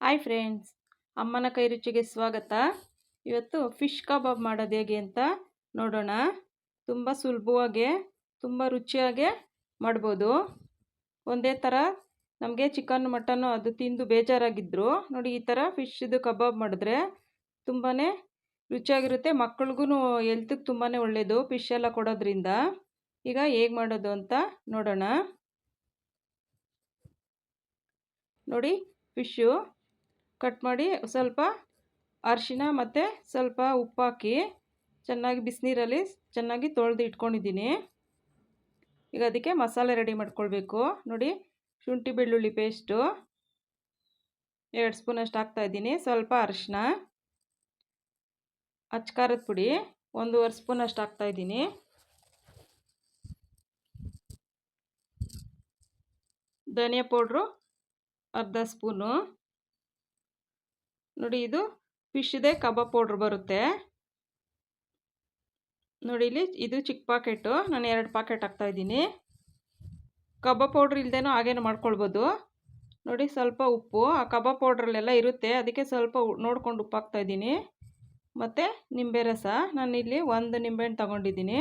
Hi friends, ಅಮ್ಮನ ಕೈ ರುಚಿಗೆ ಸ್ವಾಗತ. ಇವತ್ತು ಫಿಶ್ ಕಬಾಬ್ ಮಾಡೋದು ಹೇಗೆ ಅಂತ ನೋಡೋಣ. ತುಂಬ ಸುಲಭವಾಗಿ, ತುಂಬ ರುಚಿಯಾಗೆ ಮಾಡ್ಬೋದು. ಒಂದೇ ಥರ ನಮಗೆ ಚಿಕನ್ ಮಟನ್ನು ಅದು ತಿಂದು ಬೇಜಾರಾಗಿದ್ದರು ನೋಡಿ, ಈ ಥರ ಫಿಶ್ದು ಕಬಾಬ್ ಮಾಡಿದ್ರೆ ತುಂಬಾ ರುಚಿಯಾಗಿರುತ್ತೆ. ಮಕ್ಳಿಗೂ ಎಲ್ತಿಗೆ ತುಂಬಾ ಒಳ್ಳೆಯದು ಫಿಶ್ ಎಲ್ಲ ಕೊಡೋದ್ರಿಂದ. ಈಗ ಹೇಗೆ ಮಾಡೋದು ಅಂತ ನೋಡೋಣ. ನೋಡಿ ಫಿಶ್ಶು ಕಟ್ ಮಾಡಿ ಸ್ವಲ್ಪ ಅರಿಶಿನ ಮತ್ತು ಸ್ವಲ್ಪ ಉಪ್ಪಾಕಿ ಚೆನ್ನಾಗಿ ಬಿಸಿನೀರಲ್ಲಿ ಚೆನ್ನಾಗಿ ತೊಳೆದು ಇಟ್ಕೊಂಡಿದ್ದೀನಿ. ಈಗ ಅದಕ್ಕೆ ಮಸಾಲೆ ರೆಡಿ ಮಾಡ್ಕೊಳ್ಬೇಕು. ನೋಡಿ, ಶುಂಠಿ ಬೆಳ್ಳುಳ್ಳಿ ಪೇಸ್ಟು ಎರಡು ಸ್ಪೂನಷ್ಟು ಹಾಕ್ತಾಯಿದ್ದೀನಿ ಸ್ವಲ್ಪ ಅರಿಶಿನ ಖಾರದ ಪುಡಿ ಒಂದೂವರೆ ಸ್ಪೂನಷ್ಟು ಹಾಕ್ತಾಯಿದ್ದೀನಿ ಧನಿಯಾ ಪೌಡ್ರು ಅರ್ಧ ಸ್ಪೂನು ನೋಡಿ ಇದು ಫಿಶ್ದೇ ಕಬಾಬ್ ಪೌಡ್ರ್ ಬರುತ್ತೆ. ನೋಡಿ ಇಲ್ಲಿ ಇದು ಚಿಕ್ಕ ಪಾಕೆಟು ನಾನು ಎರಡು ಪಾಕೆಟ್ ಹಾಕ್ತಾಯಿದ್ದೀನಿ ಕಬಾಬ್ ಪೌಡ್ರ್ ಇಲ್ಲದೇನೋ ಹಾಗೇನು ಮಾಡ್ಕೊಳ್ಬೋದು. ನೋಡಿ ಸ್ವಲ್ಪ ಉಪ್ಪು. ಆ ಕಬಾಬ್ ಪೌಡ್ರಲ್ಲೆಲ್ಲ ಇರುತ್ತೆ. ಅದಕ್ಕೆ ಸ್ವಲ್ಪ ನೋಡ್ಕೊಂಡು ಉಪ್ಪು ಹಾಕ್ತಾ ಇದ್ದೀನಿ. ಮತ್ತು ನಿಂಬೆ ರಸ. ನಾನು ಇಲ್ಲಿ ಒಂದು ನಿಂಬೆಹಣ್ಣು ತಗೊಂಡಿದ್ದೀನಿ.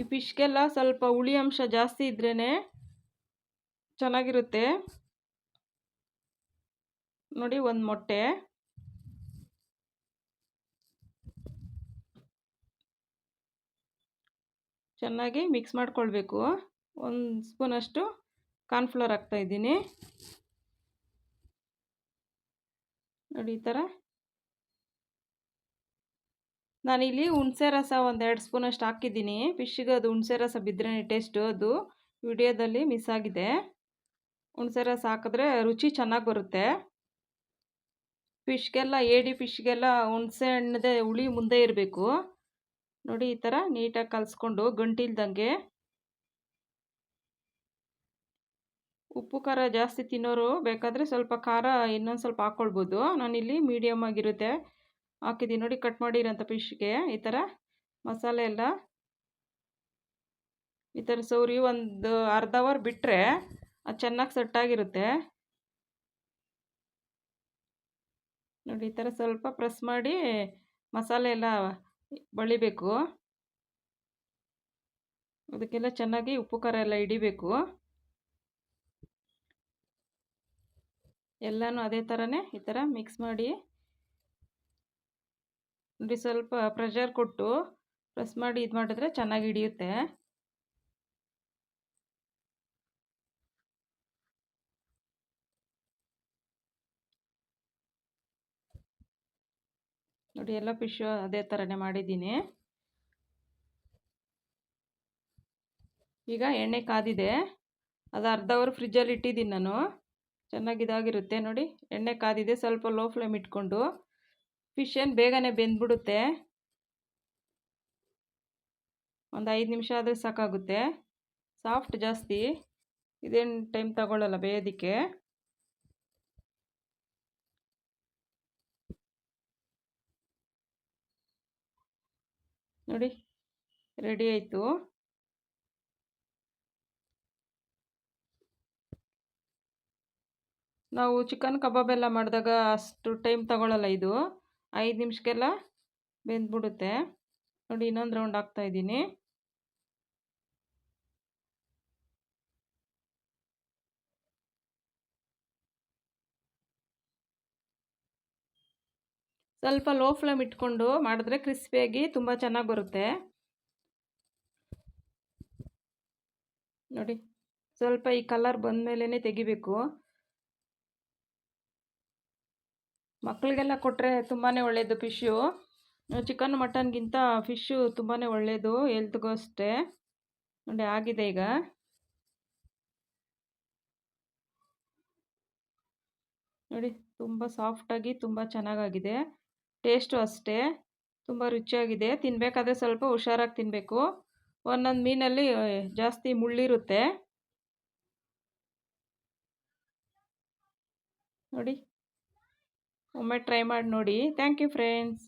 ಈ ಫಿಶ್ಗೆಲ್ಲ ಸ್ವಲ್ಪ ಹುಳಿ ಅಂಶ ಜಾಸ್ತಿ ಇದ್ರೇ ಚೆನ್ನಾಗಿರುತ್ತೆ. ನೋಡಿ ಒಂದು ಮೊಟ್ಟೆ. ಚೆನ್ನಾಗಿ ಮಿಕ್ಸ್ ಮಾಡ್ಕೊಳ್ಬೇಕು. ಒಂದು ಸ್ಪೂನಷ್ಟು ಕಾರ್ನ್ಫ್ಲೋರ್ ಹಾಕ್ತಾಯಿದ್ದೀನಿ ನೋಡಿ ಈ ಥರ ನಾನಿಲ್ಲಿ ಹುಣಸೆ ರಸ ಒಂದೆರಡು ಸ್ಪೂನಷ್ಟು ಹಾಕಿದ್ದೀನಿ. ಫಿಶ್ಗೆ ಅದು ಹುಣಸೆ ರಸ ಬಿದ್ದರೆ ಟೇಸ್ಟು ಅದು. ವಿಡಿಯೋದಲ್ಲಿ ಮಿಸ್ ಆಗಿದೆ. ಹುಣಸೆ ರಸ ಹಾಕಿದ್ರೆ ರುಚಿ ಚೆನ್ನಾಗಿ ಬರುತ್ತೆ. ಫಿಶ್ಗೆಲ್ಲ, ಏಡಿ ಫಿಶ್ಗೆಲ್ಲ ಹುಣಸೆ ಹಣ್ಣದೇ ಹುಳಿ ಮುಂದೆ ಇರಬೇಕು. ನೋಡಿ ಈ ಥರ ನೀಟಾಗಿ ಕಲಿಸ್ಕೊಂಡು ಗಂಟಿಲ್ದಂಗೆ. ಉಪ್ಪು, ಖಾರ ಜಾಸ್ತಿ ತಿನ್ನೋರು ಬೇಕಾದರೆ ಸ್ವಲ್ಪ ಖಾರ ಇನ್ನೊಂದು ಸ್ವಲ್ಪ ಹಾಕ್ಕೊಳ್ಬೋದು ನಾನಿಲ್ಲಿ ಮೀಡಿಯಮ್ ಆಗಿರುತ್ತೆ. ಹಾಕಿದ್ದೀನಿ ನೋಡಿ ಕಟ್ ಮಾಡಿರೋಂಥ ಫಿಶ್ಗೆ. ಈ ಥರ ಮಸಾಲೆ ಎಲ್ಲ. ಈ ಥರ ಸೌರಿ ಒಂದು ಅರ್ಧ ಅವರ್ ಬಿಟ್ಟರೆ ಅದು ಚೆನ್ನಾಗಿ ಸೆಟ್ಟಾಗಿರುತ್ತೆ. ನೋಡಿ, ಈ ಥರ ಸ್ವಲ್ಪ ಪ್ರೆಸ್ ಮಾಡಿ ಮಸಾಲೆ ಎಲ್ಲ ಬಳಿಬೇಕು. ಅದಕ್ಕೆಲ್ಲ ಚೆನ್ನಾಗಿ ಉಪ್ಪು, ಖಾರ ಎಲ್ಲ ಹಿಡಿಬೇಕು. ಎಲ್ಲನೂ ಅದೇ ಥರನೇ ಈ ಥರ ಮಿಕ್ಸ್ ಮಾಡಿ. ನೋಡಿ, ಸ್ವಲ್ಪ ಪ್ರೆಷರ್ ಕೊಟ್ಟು ಪ್ರೆಸ್ ಮಾಡಿ ಇದು ಮಾಡಿದ್ರೆ ಚೆನ್ನಾಗಿ ಹಿಡಿಯುತ್ತೆ. ನೋಡಿ, ಎಲ್ಲ ಫಿಶ್ ಅದೇ ಥರನೇ ಮಾಡಿದ್ದೀನಿ. ಈಗ ಎಣ್ಣೆ ಕಾದಿದೆ. ಅದು ಅರ್ಧ ಅವರ್ ಫ್ರಿಜ್ಜಲ್ಲಿ ಇಟ್ಟಿದ್ದೀನಿ ನಾನು. ಚೆನ್ನಾಗಿ ಇದಾಗಿರುತ್ತೆ ನೋಡಿ. ಎಣ್ಣೆ ಕಾದಿದೆ, ಸ್ವಲ್ಪ ಲೋ ಫ್ಲೇಮ್ ಇಟ್ಕೊಂಡು. ಫಿಶ್ ಏನು ಬೇಗನೆ ಬೆಂದ್ಬಿಡುತ್ತೆ. ಒಂದು ಐದು ನಿಮಿಷ ಆದರೆ ಸಾಕಾಗುತ್ತೆ. ಸಾಫ್ಟ್ ಜಾಸ್ತಿ. ಇದೇನು ಟೈಮ್ ತಗೊಳ್ಳಲ್ಲ ಬೇಯೋದಕ್ಕೆ. ನೋಡಿ ರೆಡಿ ಆಯಿತು. ನಾವು ಚಿಕನ್ ಕಬಾಬ್ ಎಲ್ಲ ಮಾಡಿದಾಗ ಅಷ್ಟು ಟೈಮ್ ತಗೊಳ್ಳಲ್ಲ ಇದು. ಐದು ನಿಮಿಷಕ್ಕೆಲ್ಲ ಬೆಂದ್ಬಿಡುತ್ತೆ. ನೋಡಿ, ಇನ್ನೊಂದು ರೌಂಡ್ ಹಾಕ್ತಾಯಿದ್ದೀನಿ ಸ್ವಲ್ಪ ಲೋ ಫ್ಲೇಮ್ ಇಟ್ಕೊಂಡು ಮಾಡಿದ್ರೆ ಕ್ರಿಸ್ಪಿಯಾಗಿ ತುಂಬ ಚೆನ್ನಾಗಿ ಬರುತ್ತೆ. ನೋಡಿ, ಸ್ವಲ್ಪ ಈ ಕಲರ್ ಬಂದ ಮೇಲೇ ತೆಗಿಬೇಕು. ಮಕ್ಕಳಿಗೆಲ್ಲ ಕೊಟ್ಟರೆ ತುಂಬಾ ಒಳ್ಳೆಯದು ಫಿಶ್ಶು. ಚಿಕನ್, ಮಟನ್ಗಿಂತ ಫಿಶ್ಶು ತುಂಬಾ ಒಳ್ಳೆಯದು ಎಲ್ತ್ಗೂ ಅಷ್ಟೇ. ನೋಡಿ, ಆಗಿದೆ ಈಗ. ನೋಡಿ, ತುಂಬ ಸಾಫ್ಟಾಗಿ ತುಂಬ ಚೆನ್ನಾಗಾಗಿದೆ. ಟೇಸ್ಟು ಅಷ್ಟೇ. ತುಂಬ ರುಚಿಯಾಗಿದೆ. ತಿನ್ನಬೇಕಾದ್ರೆ ಸ್ವಲ್ಪ ಹುಷಾರಾಗಿ ತಿನ್ನಬೇಕು ಒಂದೊಂದು ಮೀನಲ್ಲಿ ಜಾಸ್ತಿ ಮುಳ್ಳಿರುತ್ತೆ. ನೋಡಿ. ಒಮ್ಮೆ ಟ್ರೈ ಮಾಡಿ ನೋಡಿ. Thank you friends.